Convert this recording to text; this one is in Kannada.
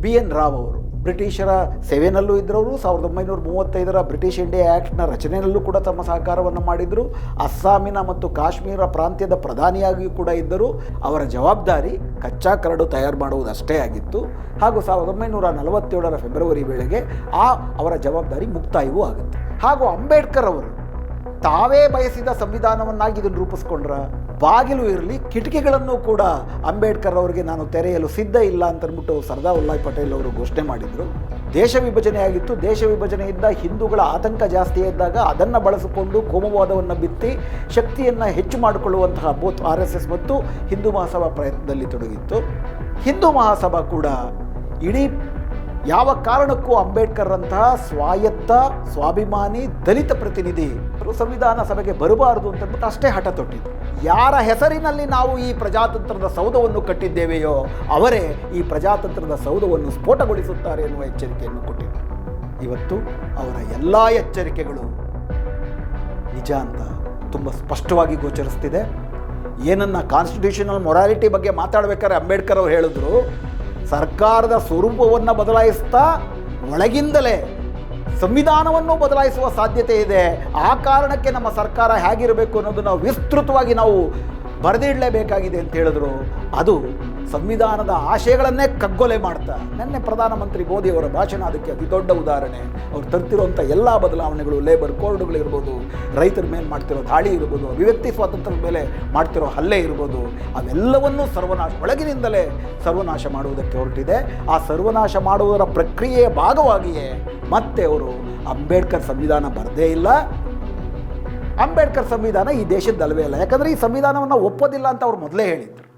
ಬಿ ಎನ್ ರಾವ್ ಅವರು. ಬ್ರಿಟಿಷರ ಸೇವೆನಲ್ಲೂ ಇದ್ದರವರು, ಸಾವಿರದ ಒಂಬೈನೂರ ಮೂವತ್ತೈದರ ಬ್ರಿಟಿಷ್ ಇಂಡಿಯಾ ಆ್ಯಕ್ಟ್ನ ರಚನೆಯಲ್ಲೂ ಕೂಡ ತಮ್ಮ ಸಹಕಾರವನ್ನು ಮಾಡಿದರು. ಅಸ್ಸಾಮಿನ ಮತ್ತು ಕಾಶ್ಮೀರ ಪ್ರಾಂತ್ಯದ ಪ್ರಧಾನಿಯಾಗಿಯೂ ಕೂಡ ಇದ್ದರು. ಅವರ ಜವಾಬ್ದಾರಿ ಕಚ್ಚಾ ಕರಡು ತಯಾರು ಮಾಡುವುದಷ್ಟೇ ಆಗಿತ್ತು. ಹಾಗೂ ಸಾವಿರದ ಒಂಬೈನೂರ ನಲವತ್ತೇಳರ ಫೆಬ್ರವರಿ ವೇಳೆಗೆ ಆ ಅವರ ಜವಾಬ್ದಾರಿ ಮುಕ್ತಾಯವೂ ಆಗುತ್ತೆ. ಹಾಗೂ ಅಂಬೇಡ್ಕರ್ ಅವರು ತಾವೇ ಬಯಸಿದ ಸಂವಿಧಾನವನ್ನಾಗಿ ಇದನ್ನು ರೂಪಿಸ್ಕೊಂಡ್ರ ಬಾಗಿಲು ಇರಲಿ, ಕಿಟಕಿಗಳನ್ನು ಕೂಡ ಅಂಬೇಡ್ಕರ್ ಅವರಿಗೆ ನಾನು ತೆರೆಯಲು ಸಿದ್ಧ ಇಲ್ಲ ಅಂತ ಅಂದ್ಬಿಟ್ಟು ಸರ್ದಾರ್ ವಲ್ಲಭಾಯ್ ಪಟೇಲ್ ಅವರು ಘೋಷಣೆ ಮಾಡಿದರು. ದೇಶ ವಿಭಜನೆ ಆಗಿತ್ತು. ದೇಶ ವಿಭಜನೆಯಿಂದ ಹಿಂದೂಗಳ ಆತಂಕ ಜಾಸ್ತಿ ಇದ್ದಾಗ ಅದನ್ನು ಬಳಸಿಕೊಂಡು ಕೋಮುವಾದವನ್ನು ಬಿತ್ತಿ ಶಕ್ತಿಯನ್ನು ಹೆಚ್ಚು ಮಾಡಿಕೊಳ್ಳುವಂತಹ ಬೋತ್ ಆರ್ ಎಸ್ ಎಸ್ ಮತ್ತು ಹಿಂದೂ ಮಹಾಸಭಾ ಪ್ರಯತ್ನದಲ್ಲಿ ತೊಡಗಿತ್ತು. ಹಿಂದೂ ಮಹಾಸಭಾ ಕೂಡ ಇಡೀ ಯಾವ ಕಾರಣಕ್ಕೂ ಅಂಬೇಡ್ಕರ್ ಅಂತಹ ಸ್ವಾಯತ್ತ, ಸ್ವಾಭಿಮಾನಿ, ದಲಿತ ಪ್ರತಿನಿಧಿ ಸಂವಿಧಾನ ಸಭೆಗೆ ಬರಬಾರದು ಅಂತಂದ್ಬಿಟ್ಟು ಅಷ್ಟೇ ಹಠ ತೊಟ್ಟಿದ್ದು ಯಾರ ಹೆಸರಿನಲ್ಲಿ ನಾವು ಈ ಪ್ರಜಾತಂತ್ರದ ಸೌಧವನ್ನು ಕಟ್ಟಿದ್ದೇವೆಯೋ ಅವರೇ ಈ ಪ್ರಜಾತಂತ್ರದ ಸೌಧವನ್ನು ಸ್ಫೋಟಗೊಳಿಸುತ್ತಾರೆ ಎನ್ನುವ ಎಚ್ಚರಿಕೆಯನ್ನು ಕೊಟ್ಟಿದ್ದು ಇವತ್ತು ಅವರ ಎಲ್ಲ ಎಚ್ಚರಿಕೆಗಳು ನಿಜ ಅಂತ ತುಂಬ ಸ್ಪಷ್ಟವಾಗಿ ಗೋಚರಿಸ್ತಿದೆ. ಏನನ್ನ ಕಾನ್ಸ್ಟಿಟ್ಯೂಷನಲ್ ಮೊರಾಲಿಟಿ ಬಗ್ಗೆ ಮಾತಾಡಬೇಕಾದ್ರೆ ಅಂಬೇಡ್ಕರ್ ಅವರು ಹೇಳಿದ್ರು ಸರ್ಕಾರದ ಸ್ವರೂಪವನ್ನು ಬದಲಾಯಿಸ್ತಾ ಒಳಗಿಂದಲೇ ಸಂವಿಧಾನವನ್ನು ಬದಲಾಯಿಸುವ ಸಾಧ್ಯತೆ ಇದೆ. ಆ ಕಾರಣಕ್ಕೆ ನಮ್ಮ ಸರ್ಕಾರ ಹೇಗಿರಬೇಕು ಅನ್ನೋದನ್ನು ವಿಸ್ತೃತವಾಗಿ ನಾವು ಬರೆದಿಡಲೇಬೇಕಾಗಿದೆ ಅಂತ ಹೇಳಿದ್ರು. ಅದು ಸಂವಿಧಾನದ ಆಶಯಗಳನ್ನೇ ಕಗ್ಗೊಲೆ ಮಾಡ್ತಾ, ನಿನ್ನೆ ಪ್ರಧಾನಮಂತ್ರಿ ಮೋದಿ ಅವರ ಭಾಷಣ ಅದಕ್ಕೆ ಅತಿ ದೊಡ್ಡ ಉದಾಹರಣೆ. ಅವ್ರು ತರ್ತಿರುವಂಥ ಎಲ್ಲ ಬದಲಾವಣೆಗಳು ಲೇಬರ್ ಕೋಡ್ಗಳಿರ್ಬೋದು ರೈತರ ಮೇಲೆ ಮಾಡ್ತಿರೋ ದಾಳಿ ಇರ್ಬೋದು, ಅಭಿವ್ಯಕ್ತಿ ಸ್ವಾತಂತ್ರ್ಯದ ಮೇಲೆ ಮಾಡ್ತಿರೋ ಹಲ್ಲೆ ಇರ್ಬೋದು, ಅವೆಲ್ಲವನ್ನೂ ಸರ್ವನಾಶ, ಒಳಗಿನಿಂದಲೇ ಸರ್ವನಾಶ ಮಾಡುವುದಕ್ಕೆ ಹೊರಟಿದೆ. ಆ ಸರ್ವನಾಶ ಮಾಡುವುದರ ಪ್ರಕ್ರಿಯೆಯ ಭಾಗವಾಗಿಯೇ ಮತ್ತೆ ಅವರು ಅಂಬೇಡ್ಕರ್ ಸಂವಿಧಾನ ಬರದೇ ಇಲ್ಲ ಅಂಬೇಡ್ಕರ್ ಸಂವಿಧಾನ ಈ ದೇಶದ ಅಲ್ವೇ ಅಲ್ಲ. ಯಾಕಂದರೆ ಈ ಸಂವಿಧಾನವನ್ನು ಒಪ್ಪೋದಿಲ್ಲ ಅಂತ ಅವ್ರು ಮೊದಲೇ ಹೇಳಿದ್ರು.